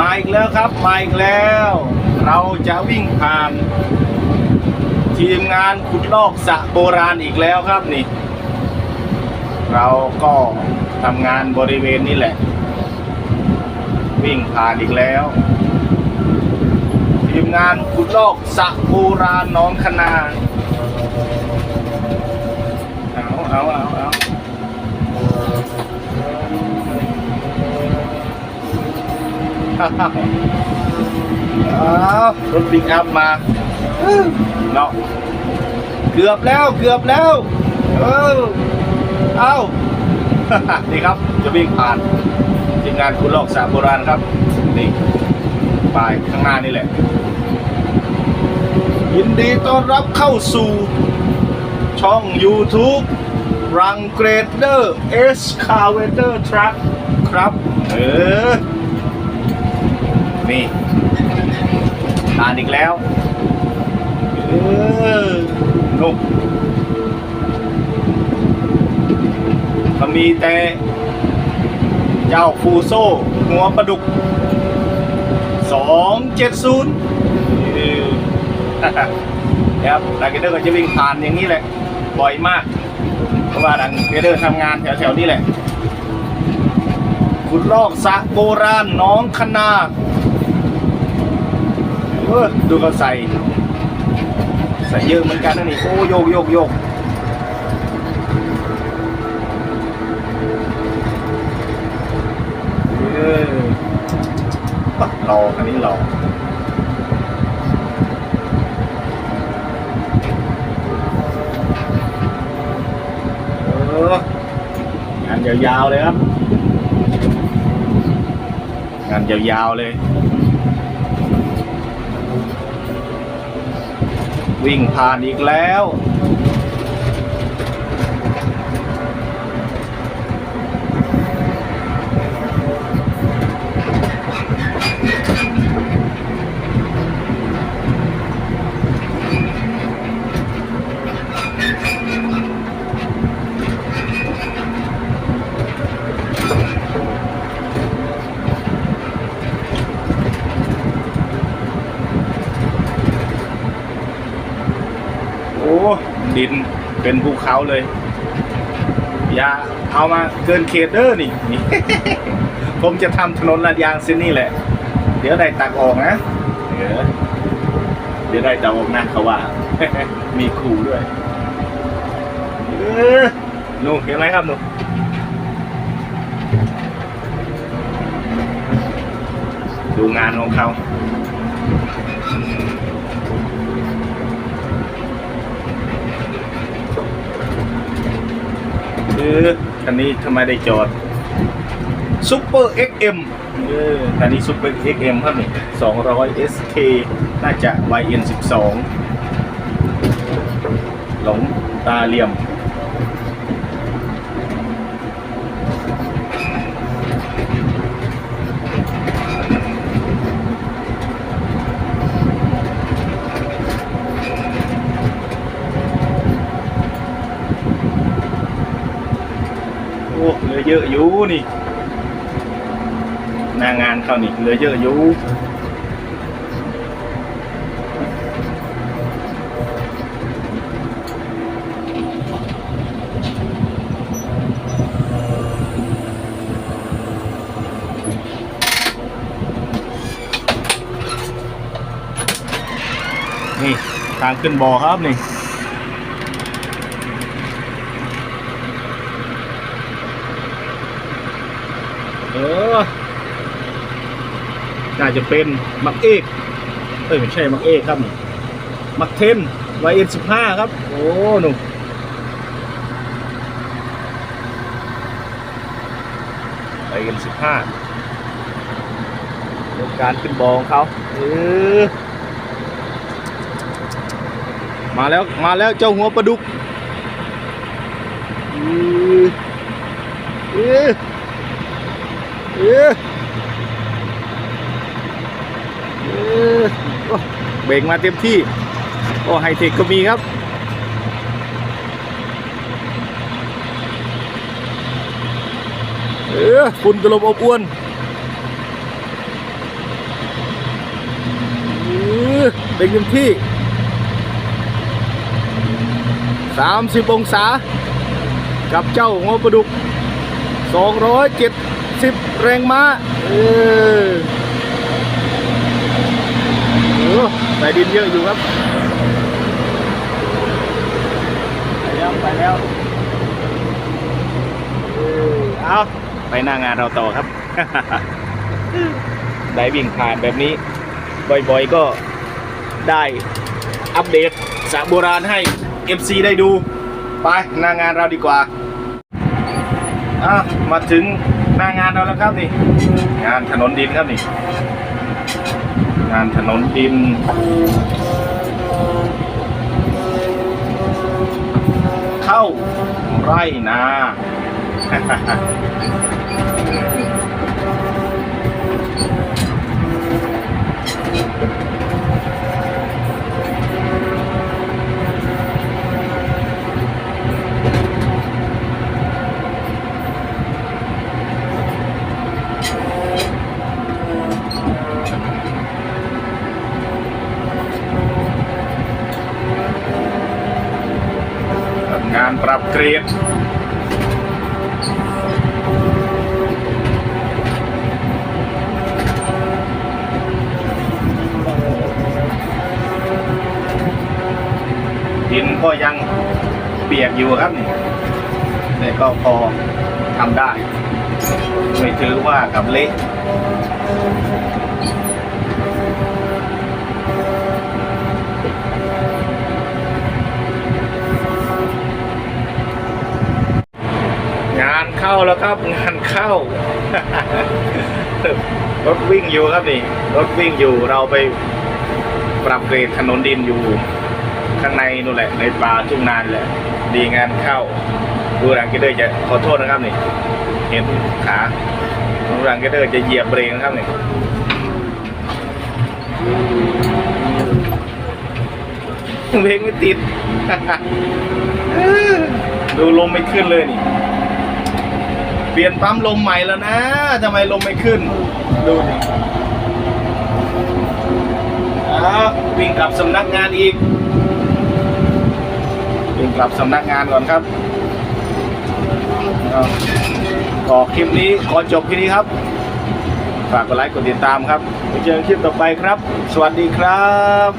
มาอีกแล้วครับ มาอีกแล้ว เราจะวิ่งผ่าน ทีมงานขุดลอกสระโบราณอีกแล้วครับนี่ เราก็ทำงานบริเวณนี้แหละ วิ่งผ่านอีกแล้ว ทีมงานขุดลอกสระโบราณน้องคณาเอาเอาเอาเอา เอารถปิกอัพมาเนาะเกือบแล้วเกือบแล้ว เออเอานี่ครับจะวิ่งผ่านทีมงานคุณลอกสระโบราณครับ นี่ปลายข้างหน้านี่แหละ ยินดีต้อนรับเข้าสู่ช่อง YouTube รังเกรดเดอร์เอสคาเวเตอร์ทรัคครับ เออ นี่ผ่านอีกแล้วเออนุ่มก็มีแต่เจ้าฟูโซ่หัวประดุกสองเจ็ดศูนย์ครับดังเกเดอร์ก็จะวิ่งผ่านอย่างนี้แหละบ่อยมาก เพราะว่าดังเกเดอร์ทำงานแถวๆนี้แหละขุดลอกสะโบราณน้องคณา เออดูเขาใส่ ใส่เยอะเหมือนกันนะนี่โอ้โยกโยกโยกเออรอคันนี้รอเอองานยาวๆเลยครับ งานยาวๆเลย วิ่งผ่านอีกแล้ว โอ้ ดินเป็นภูเขาเลย อย่าเอามาเกินเขตเด้อนี่นี่ ผมจะทำถนนลาดยางเส้นนี้แหละ เดี๋ยวได้ตักออกนะเดี๋ยวเดี๋ยวได้ตักออกนะเขาว่า มีครูด้วยเออหนูเห็นไหมครับหนูดูงานของเขา คือคันนี้ทำไมได้จอดซุปเปอร์ XM เออคันนี้ซุปเปอร์ XM ครับนี่200 SK น่าจะ YN 12 หลงตาเหลี่ยม โอ้เหลือเยอะอยู่นี่หน้างานเขานี่เหลือเยอะอยู่นี่ทางขึ้นบ่อครับนี่ เออ น่าจะเป็นมักเอกเอ้ยไม่ใช่มักเอกครับมักเทนวายเอ็นสิบห้าครับ โอ้หนุ่มวายเอ็นสิบห้าการขึ้นบองเขาเออมาแล้วมาแล้วเจ้าหัวปลาดุกเออเอออโอ้ เบรกมาเต็มที่ โอ้ไฮเทคก็มีครับ เออฝุ่นตลบอบอวนเป็นยังที่ 30 องศา กับเจ้าหัวปลาดุก 270 แรงม้า เออเออ ใส่ดินเยอะอยู่ครับ ไปแล้วไปแล้วเออเอาไปหน้างานเราต่อครับ ได้วิ่งผ่านแบบนี้ บ่อยๆก็ได้อัปเดตสระโบราณให้ FC ได้ดู ไปหน้างานเราดีกว่าอะมาถึงหน้างานเราแล้วครับนี่ งานถนนดินครับนี่ งานถนนดินเข้าไร่นา งานปรับเกรดดินก็ยังเปียกอยู่ครับนี่แต่ก็พอทำได้ ไม่ถือว่ากับเละ เข้าแล้วครับ งานเข้ารถวิ่งอยู่ครับนี่รถวิ่งอยู่เราไปปรับเกรดถนนดินอยู่ ข้างในนู่นแหละในป่าทุ่งนานแหละ ดีงานเข้าดูรังเกเดอร์จะขอโทษนะครับนี่ เห็นขาดูรังเกเดอร์จะเหยียบเบรกนะครับนี่เบรกไม่ติด ดูลมไม่ขึ้นเลยนี่ ลี่ยนปั๊มลมใหม่แล้วนะทำไมลมไม่ขึ้น ดูดิอ้าววิ่งกลับสำนักงานอีกวิ่งกลับสำนักงานก่อนครับอ้าวก็คลิปนี้ขอจบแค่นี้ครับ ฝากกดไลค์กดติดตามครับไปเจอกันคลิปต่อไปครับ สวัสดีครับ